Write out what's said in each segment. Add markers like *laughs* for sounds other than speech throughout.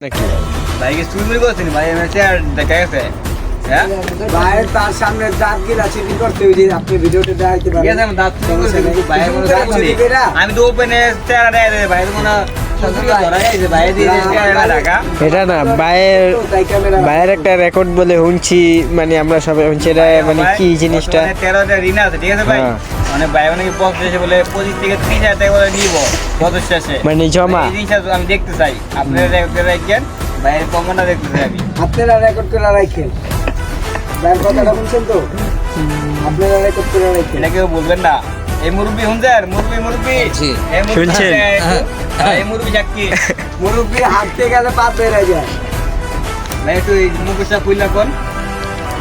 নাকি ভাইকে চুরি করছেন ভাই আমার চেয়ার দেখা গেছে। হ্যাঁ? ভাইয়ের তার সামনে দাঁত গিলা চিনি করতে ওই যে আপনি ভিডিওতে দেখাইতে পারেন। দাঁত। আমি তো ওপেনে চেয়ার দেয় ভাই তো এটা না ক্যামেরা বাইরের একটা রেকর্ড বলে শুনছি মানে আমরা সবাই শুনছি এটা মানে কি জিনিসটা? তেরো হাজার ঋণ আছে ঠিক আছে ভাই। মানে ভাই মানে বক্স এসে বলে পঁচিশ থেকে ত্রিশ হাজার টাকা বলে নিব বছর শেষে মানে জমা। এই জিনিসটা আমি দেখতে চাই আপনারা দেখতে রাখেন ভাইয়ের কমনটা দেখতে চাই আমি আপনারা রেকর্ড করে রাখেন। ভাইয়ের কথাটা শুনছেন তো আপনারা রেকর্ড করে রাখেন এটা কেউ বলবেন না। এই মুরব্বী শুনছেন মুরব্বী মুরব্বী। শুনছেন? এই মুরব্বী সাক্ষী *laughs* মুরব্বী হাঁটতে গেলে পা বেড়ে যায়। ভাই একটু মুখটা খুললা কোন?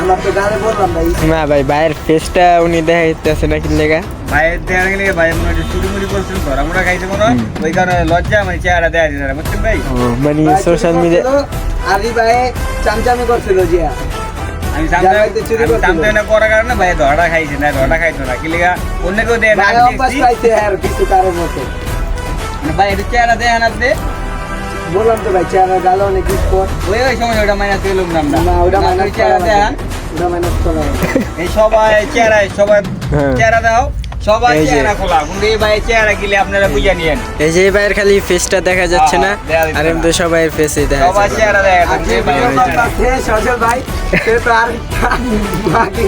আমরা তো গানে বললাম ভাই। না ভাই বাইরের ফেসটা উনি দেখাইতেছে নাকি লেগা? ভাইয়ের দেওয়ার গেলে ভাই মনে হয় চুরি মুড়ি করছেন ধরা মোড়া খাইছে মনে হয় ওই কারণে লজ্জা মানে চেহারা দেওয়া যায় না বুঝছেন ভাই? মানে সোশ্যাল মিডিয়া করছিল, ভাই চামচামি করছিল জিয়া। আমি সামনে না। করার কারণে ভাই ধরাটা খাইছে না ধরাটা খাইতো না। কি লেগা অন্য কেউ দেয় না ভাই আমি অভ্যাস দেখছি। পাইছে আর কিছু কারোর মতো। মানে ভাই চেহারা বললাম তো ভাই চেহারা গালো অনেক স্পট। ওই ওই সময় ওটা মাইনাস লোক নামটা। না ওটা মাইনাস চেহারা দেন ওটা মাইনাস করা এই সবাই চেহারা সবাই হ্যাঁ। চেহারা দাও সবাই। চেহারা খোলা। এই ভাই চেহারা গিলে আপনারা বুঝে নিয়েন। এই যে ভাইয়ের খালি ফেসটা দেখা যাচ্ছে না হ্যাঁ, আর এমনি। তো সবাই ফেসে দেখা সবাই যাচ্ছে চেহারা দেয় আর ভাই সজল ভাই সে তো আর বাকি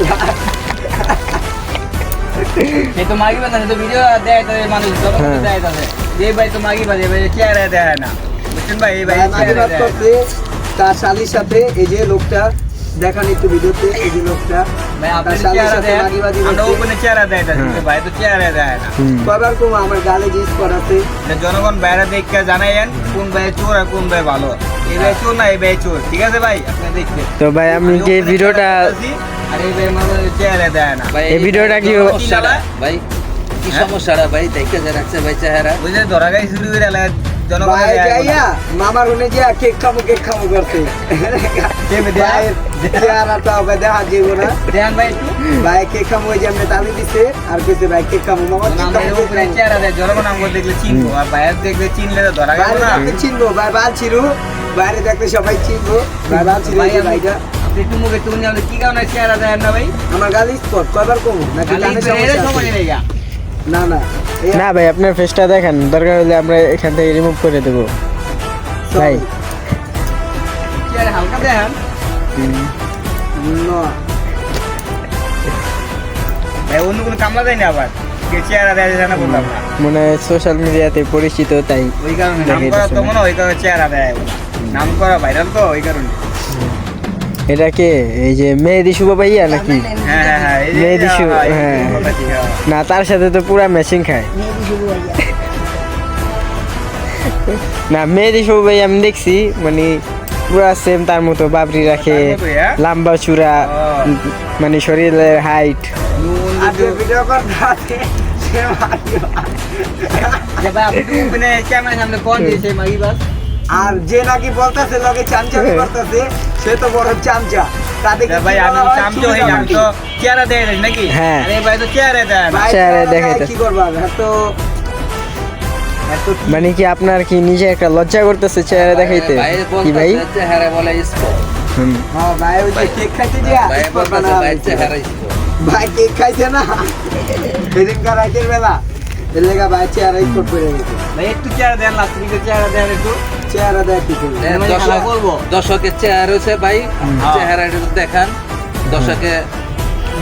সে তো মাগি বাজে তো ভিডিও দেয় তো মানুষ হ্যাঁ। দেয় যে ভাই তো ভাই চেহারা দেয় না। বুঝছেন ভাই? এই মাঝে তার শালির সাথে এই যে লোকটা দেখান একটু ভিডিওতে এই যে লোকটা ভাই তার আপনি শালির চেহারা সাথে দেন। মাগিবাজি আমরা করছে। ওখানে চেহারা দেয় ভাই তো দেয় না। হুম। কয়বার কম আমার গালে জিনিস করাতে তা জনগণ বাইরে দেখে জানাইয়েন কোন ভাই চোর আর কোন ভাই ভালো। এই ভাই চোর না এই ভাই চোর ঠিক আছে ভাই? আপনি দেখতে তো ভাই আমি যে ভিডিওটা আর ভাই মানুষ চেহারা দেয় না। ভাই এই ভিডিওটা কি ভাই কি হ্যাঁ? সমস্যাটা? ভাই দেখে যে ভাই চেহারা। বুঝলে ধরা গাই শুরু করে এলাকায় জনগণ ভাই যাইয়া মামার উনি যে কেক খামো কেক খামো করতে ভাইয়ের চেহারাটা ওকে দেখা যাইব না। দেন ভাই একটু। ভাই কেক খামো ওই যে আমি তালি দিছে আর কইছে ভাই কেক খামো মামা কেক আমরা খামো, এই কেক উপরে খামো। চেহারা দেয় জনগণ আমাকে দেখলে চিনবো আর বাইরে দেখলে চিনলে তো ধরা গেল বাইরে না। দেখতে চিনবো ভাই বাল ছিলু বাইরে দেখতে সবাই চিনবো। ভাই বাল ছিল ভাই এই যে আপনি ভাইটা একটু মুখে টুন কি কারণে চেহারা দেন না ভাই? আমার গালি স্পট কয়বার কমু? নাকি না না। না ভাই আপনার ফেসটা দেখেন। দরকার হলে আমরা এখান থেকে রিমুভ করে দেবো। ভাই। হালকা দেন হুম। না। ভাই অন্য কোনো কামলা দেয় না আবার। চেহারা দেয় যায় না বললাম মনে হয় সোশ্যাল মিডিয়াতে পরিচিত তাই ওই কারণে নাম করা তো মনে হয় ওই কারণে চেহারা দেয়। নাম করা ভাইরাল তো ওই কারণে। এটা কে? এই যে মেহেদি শুভ ভাইয়া নাকি? হ্যাঁ হ্যাঁ হ্যাঁ এই যে- মেহেদি শু- হ্যাঁ। না তার সাথে তো পুরা ম্যাচিং খায়। না মেহেদি শুভ ভাইয়া আমি দেখছি মানে পুরা সেম তার মতো বাবরি রাখে? লম্বা চূড়া মানে শরীরের হাইট মাগি বাস। আর যে নাকি বলতেছে লগে চামচামি করতেছে সে তো বড় চামচা। তাতে ভাই আমি বলা? চামচো চুরি হই আমি তো চেহারা দেয় নাকি? হ্যাঁ। আরে ভাই তো চেহারা দেয় চেহারা চেহারা কি করবা এত এত মানে কি আপনার কি নিজে একটা লজ্জা করতেছে চেহারা দেখাইতে? ভাই কি ভাই? চেহারা বলে স্পট। হুম। হ্যাঁ, ভাই ওই যে কেক খাইতে যে ভাই চেহারা ভাই কেক খাইছে না। সেদিনকার রাতের বেলা। এর লেগা ভাই চেহারা স্পট করে গেছে। ভাই একটু চেহারা দেন লাস্ট চেহারা দেন একটু। চেহারা খেলা করব। দর্শকের চেহারা হচ্ছে ভাই। হ্যাঁ। একটু দেখান। দর্শকে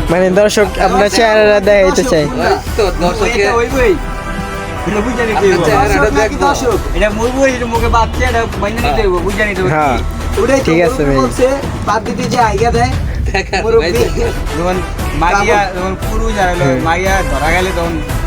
মানে দর্শক আপনার চেহারাটা দেখাইতে চাই। তো দর্শকে। চেহারা- হ্যাঁ ঠিক আছে। বাদ দিতে যে আইগা দেয়। যখন হ্যাঁ। ধরা গেলে তখন চেহারা